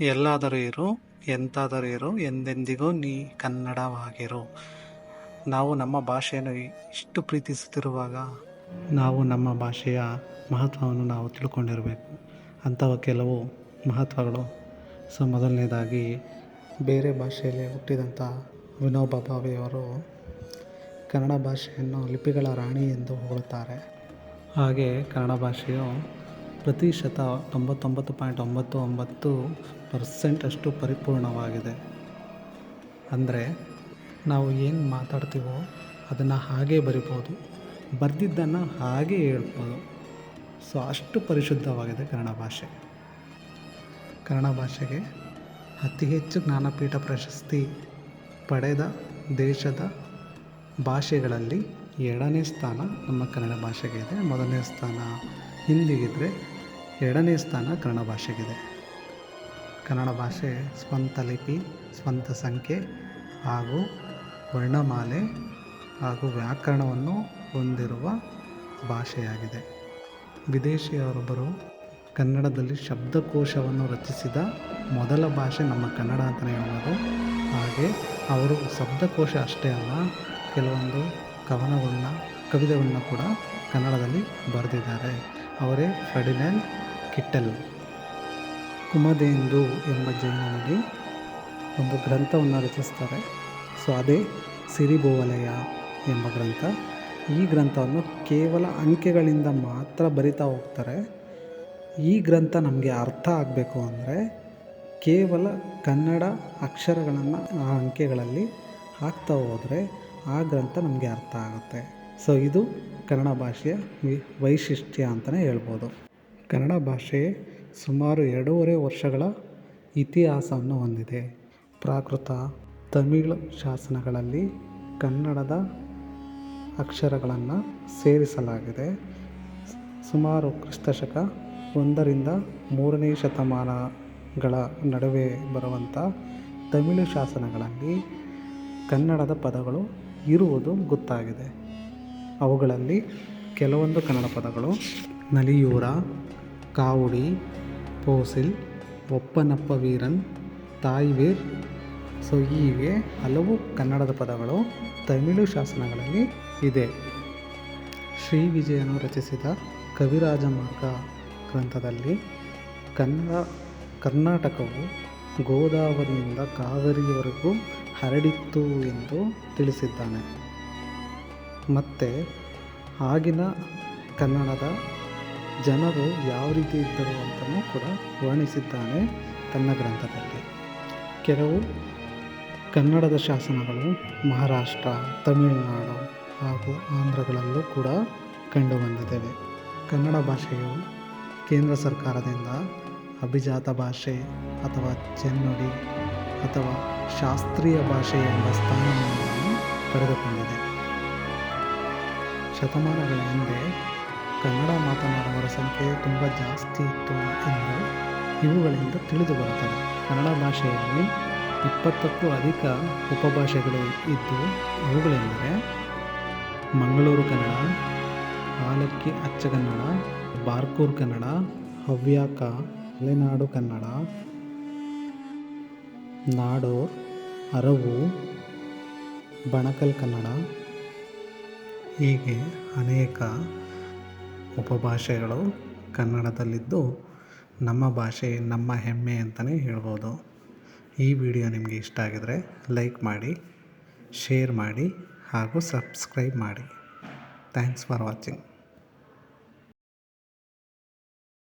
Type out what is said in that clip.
ಎಲ್ಲಾದರೂ ಇರು, ಎಂತಾದರೂ ಇರು, ಎಂದೆಂದಿಗೂ ನೀ ಕನ್ನಡವಾಗಿರು. ನಾವು ನಮ್ಮ ಭಾಷೆಯನ್ನು ಇಷ್ಟು ಪ್ರೀತಿಸುತ್ತಿರುವಾಗ ನಾವು ನಮ್ಮ ಭಾಷೆಯ ಮಹತ್ವವನ್ನು ನಾವು ತಿಳ್ಕೊಂಡಿರಬೇಕು. ಅಂಥವ ಕೆಲವು ಮಹತ್ವಗಳು. ಸೊ, ಮೊದಲನೇದಾಗಿ ಬೇರೆ ಭಾಷೆಯಲ್ಲಿ ಹುಟ್ಟಿದಂಥ ವಿನೋಬ ಭಾವೆಯವರು ಕನ್ನಡ ಭಾಷೆಯನ್ನು ಲಿಪಿಗಳ ರಾಣಿ ಎಂದು ಹೊಗಳುತ್ತಾರೆ. ಹಾಗೆ ಕನ್ನಡ ಭಾಷೆಯು ಪ್ರತಿಶತ ತೊಂಬತ್ತೊಂಬತ್ತು ಪಾಯಿಂಟ್ ಒಂಬತ್ತು ಒಂಬತ್ತು ಪರ್ಸೆಂಟಷ್ಟು ಪರಿಪೂರ್ಣವಾಗಿದೆ. ಅಂದರೆ ನಾವು ಏನು ಮಾತಾಡ್ತೀವೋ ಅದನ್ನು ಹಾಗೇ ಬರಿಬೋದು, ಬರೆದಿದ್ದನ್ನು ಹಾಗೇ ಹೇಳ್ಬೋದು. ಸೊ ಅಷ್ಟು ಪರಿಶುದ್ಧವಾಗಿದೆ ಕನ್ನಡ ಭಾಷೆ. ಕನ್ನಡ ಭಾಷೆಗೆ ಅತಿ ಹೆಚ್ಚು ಜ್ಞಾನಪೀಠ ಪ್ರಶಸ್ತಿ ಪಡೆದ ದೇಶದ ಭಾಷೆಗಳಲ್ಲಿ ಎರಡನೇ ಸ್ಥಾನ ನಮ್ಮ ಕನ್ನಡ ಭಾಷೆಗೆ ಇದೆ. ಮೊದಲನೇ ಸ್ಥಾನ ಹಿಂದಿಗಿದ್ದರೆ ಎರಡನೇ ಸ್ಥಾನ ಕನ್ನಡ ಭಾಷೆಗಿದೆ. ಕನ್ನಡ ಭಾಷೆ ಸ್ವಂತ ಲಿಪಿ, ಸ್ವಂತ ಸಂಖ್ಯೆ ಹಾಗೂ ವರ್ಣಮಾಲೆ ಹಾಗೂ ವ್ಯಾಕರಣವನ್ನು ಹೊಂದಿರುವ ಭಾಷೆಯಾಗಿದೆ. ವಿದೇಶಿಯವರೊಬ್ಬರು ಕನ್ನಡದಲ್ಲಿ ಶಬ್ದಕೋಶವನ್ನು ರಚಿಸಿದ ಮೊದಲ ಭಾಷೆ ನಮ್ಮ ಕನ್ನಡ ಅಂತಲೇ ಹೇಳ್ಬೋದು. ಹಾಗೆ ಅವರು ಶಬ್ದಕೋಶ ಅಷ್ಟೇ ಅಲ್ಲ, ಕೆಲವೊಂದು ಕವನಗಳನ್ನ, ಕವಿತೆಗಳನ್ನ ಕೂಡ ಕನ್ನಡದಲ್ಲಿ ಬರೆದಿದ್ದಾರೆ. ಅವರೇ ಫರ್ಡಿನ್ಯಾಂಡ್ ಕಿಟ್ಟೆಲ್. ಕುಮದೇಂದು ಎಂಬ ಜೈನನಲ್ಲಿ ಒಂದು ಗ್ರಂಥವನ್ನು ರಚಿಸ್ತಾರೆ. ಸೊ, ಅದೇ ಸಿರಿಬೋವಲಯ ಎಂಬ ಗ್ರಂಥ. ಈ ಗ್ರಂಥವನ್ನು ಕೇವಲ ಅಂಕೆಗಳಿಂದ ಮಾತ್ರ ಬರಿತಾ ಹೋಗ್ತಾರೆ. ಈ ಗ್ರಂಥ ನಮಗೆ ಅರ್ಥ ಆಗಬೇಕು ಅಂದರೆ ಕೇವಲ ಕನ್ನಡ ಅಕ್ಷರಗಳನ್ನು ಆ ಅಂಕೆಗಳಲ್ಲಿ ಹಾಕ್ತಾ ಹೋದರೆ ಆ ಗ್ರಂಥ ನಮಗೆ ಅರ್ಥ ಆಗುತ್ತೆ. ಸೊ, ಇದು ಕನ್ನಡ ಭಾಷೆಯ ವೈಶಿಷ್ಟ್ಯ ಅಂತಲೇ ಹೇಳ್ಬೋದು. ಕನ್ನಡ ಭಾಷೆ ಸುಮಾರು ಎರಡೂವರೆ ವರ್ಷಗಳ ಇತಿಹಾಸವನ್ನು ಹೊಂದಿದೆ. ಪ್ರಾಕೃತ ತಮಿಳು ಶಾಸನಗಳಲ್ಲಿ ಕನ್ನಡದ ಅಕ್ಷರಗಳನ್ನು ಸೇರಿಸಲಾಗಿದೆ. ಸುಮಾರು ಕ್ರಿಸ್ತಶಕ ಒಂದರಿಂದ ಮೂರನೇ ಶತಮಾನಗಳ ನಡುವೆ ಬರುವಂಥ ತಮಿಳು ಶಾಸನಗಳಲ್ಲಿ ಕನ್ನಡದ ಪದಗಳು ಇರುವುದು ಗೊತ್ತಾಗಿದೆ. ಅವುಗಳಲ್ಲಿ ಕೆಲವೊಂದು ಕನ್ನಡ ಪದಗಳು ನಲಿಯೂರ ಕಾವುಡಿ, ಪೋಸಿಲ್, ಒಪ್ಪನಪ್ಪ ವೀರನ್, ತಾಯಿವೀರ್. ಸೊ ಹೀಗೆ ಹಲವು ಕನ್ನಡದ ಪದಗಳು ತಮಿಳು ಶಾಸನಗಳಲ್ಲಿ ಇದೆ. ಶ್ರೀ ವಿಜಯನು ರಚಿಸಿದ ಕವಿರಾಜ ಮಾರ್ಗ ಗ್ರಂಥದಲ್ಲಿ ಕನ್ನಡ, ಕರ್ನಾಟಕವು ಗೋದಾವರಿಯಿಂದ ಕಾವೇರಿಯವರೆಗೂ ಹರಡಿತ್ತು ಎಂದು ತಿಳಿಸಿದ್ದಾನೆ. ಮತ್ತು ಆಗಿನ ಕನ್ನಡದ ಜನರು ಯಾವ ರೀತಿ ಇದ್ದರು ಅಂತಲೂ ಕೂಡ ವರ್ಣಿಸಿದ್ದಾನೆ ತನ್ನ ಗ್ರಂಥದಲ್ಲಿ. ಕೆಲವು ಕನ್ನಡದ ಶಾಸನಗಳು ಮಹಾರಾಷ್ಟ್ರ, ತಮಿಳುನಾಡು ಹಾಗೂ ಆಂಧ್ರಗಳಲ್ಲೂ ಕೂಡ ಕಂಡುಬಂದಿದ್ದೇವೆ ಕನ್ನಡ ಭಾಷೆಯು ಕೇಂದ್ರ ಸರ್ಕಾರದಿಂದ ಅಭಿಜಾತ ಭಾಷೆ ಅಥವಾ ಚೆನ್ನುಡಿ ಅಥವಾ ಶಾಸ್ತ್ರೀಯ ಭಾಷೆ ಎಂಬ ಸ್ಥಾನಮಾನವನ್ನು ಪಡೆದುಕೊಂಡಿದೆ. ಶತಮಾನಗಳ ಹಿಂದೆ ಕನ್ನಡ ಮಾತನಾಡುವವರ ಸಂಖ್ಯೆ ತುಂಬ ಜಾಸ್ತಿ ಇತ್ತು ಎಂದು ಇವುಗಳಿಂದ ತಿಳಿದು ಬರುತ್ತದೆ. ಕನ್ನಡ ಭಾಷೆಯಲ್ಲಿ ಇಪ್ಪತ್ತಕ್ಕೂ ಅಧಿಕ ಉಪಭಾಷೆಗಳು ಇದ್ದು, ಇವುಗಳೆಂದರೆ ಮಂಗಳೂರು ಕನ್ನಡ ಆಲಕ್ಕಿ ಅಚ್ಚಗನ್ನಡ, ಬಾರ್ಕೂರ್ ಕನ್ನಡ, ಹವ್ಯಾಕ ಮಲೆನಾಡು ಕನ್ನಡ, ನಾಡೋರ್, ಅರವು, ಬಣಕಲ್ ಕನ್ನಡ, ಹೀಗೆ ಅನೇಕ ಉಪಭಾಷೆಗಳು ಕನ್ನಡದಲ್ಲಿದ್ದು ನಮ್ಮ ಭಾಷೆ, ನಮ್ಮ ಹೆಮ್ಮೆ ಅಂತಲೇ ಹೇಳ್ಬೋದು. ಈ ವಿಡಿಯೋ ನಿಮಗೆ ಇಷ್ಟ ಆಗಿದರೆ ಲೈಕ್ ಮಾಡಿ, ಶೇರ್ ಮಾಡಿ ಹಾಗೂ ಸಬ್ಸ್ಕ್ರೈಬ್ ಮಾಡಿ. Thanks for watching.